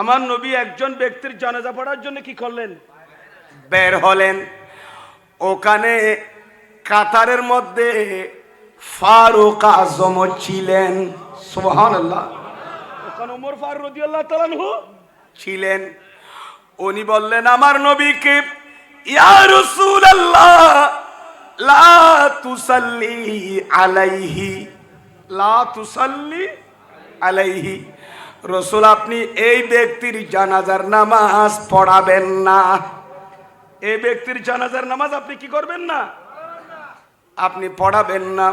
আমার নবী একজন ব্যক্তির জানাজা পড়ার জন্য কি করলেন? বের হলেন। ওখানে কাতারের মধ্যে ফারুক আজম ছিলেন। সুবহান আল্লাহ ওখানে উমর ফারুক রাদিয়াল্লাহু তাআলা আনহু ছিলেন। উনি বললেন আমার নবীকে ইয়া রাসূলুল্লাহ লা তুসাল্লি আলাইহি। লা তুসাল্লি আলাইহি। রসুল, আপনি এই ব্যক্তির জানাজার নামাজ পড়াবেন না। এই ব্যক্তির জানাজার নামাজ আপনি কি করবেন না? আপনি পড়াবেন না।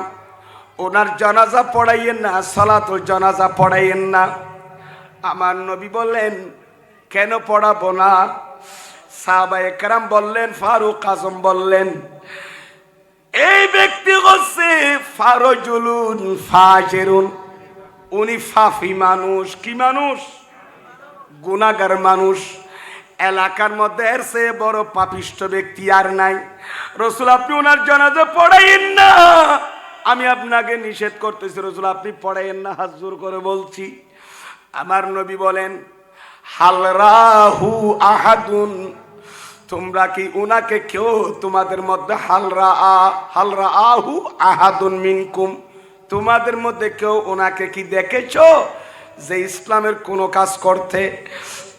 ওনার জানাজা পড়াইয়েন না, সালাতুল জানাজা পড়াইয়েন না। আমার নবী বললেন, কেন পড়াবো না? সাহাবা একরাম বললেন, ফারুক আজম বললেন, এই ব্যক্তি হচ্ছে ফারজুলুন ফাজেরুন। উনি ফাফি মানুষ। কি মানুষ? গুনাগার মানুষ। এলাকার মধ্যে এর চেয়ে বড় পাপিষ্ট ব্যক্তি আর নাই। রসুল, আপনি ওনার জানাজা পড়াইয়েন না। আমি আপনাকে নিষেধ করতেছি, রসুল, আপনি পড়াইয়েন না, হাত জোর করে বলছি। আমার নবী বলেন হালরাহু আহাদুন। তোমরা কি উনাকে কেউ তোমাদের মধ্যে হালরা আ হালরা আহু আহাদুন মিনকুম? তোমাদের মধ্যে কেউ ওনাকে কি দেখেছ যে ইসলামের কোনো কাজ করতে?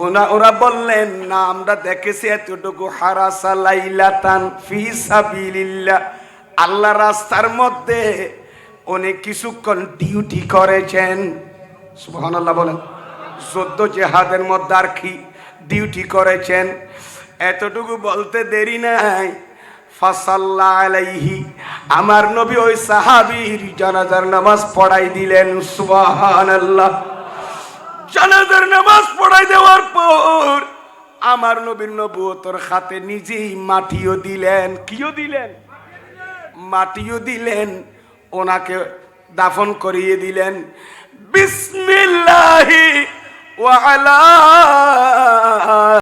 ওনা, ওরা বললেন, না, আমরা দেখেছি এতটুকু হারাসা আল্লাহ রাস্তার মধ্যে উনি কিছুক্ষণ ডিউটি করেছেন। সুবহানাল্লাহ বলেন সদ্য জেহাদের মধ্যে আর কি ডিউটি করেছেন? এতটুকু বলতে দেরি নাই। ফাসাল্লা আলাইহি আমার নবী ওই সাহাবীর জানাজার নামাজ পড়াই দিলেন, সুবহানাল্লাহ। জানাজার নামাজ পড়াই দেওয়ার পর আমার নবীর নবুয়তর হাতে নিজেই মাটিও দিলেন। কিও দিলেন? মাটিও দিলেন, ওনাকে দাফন করিয়ে দিলেন। বিসমিল্লাহি ওয়ালা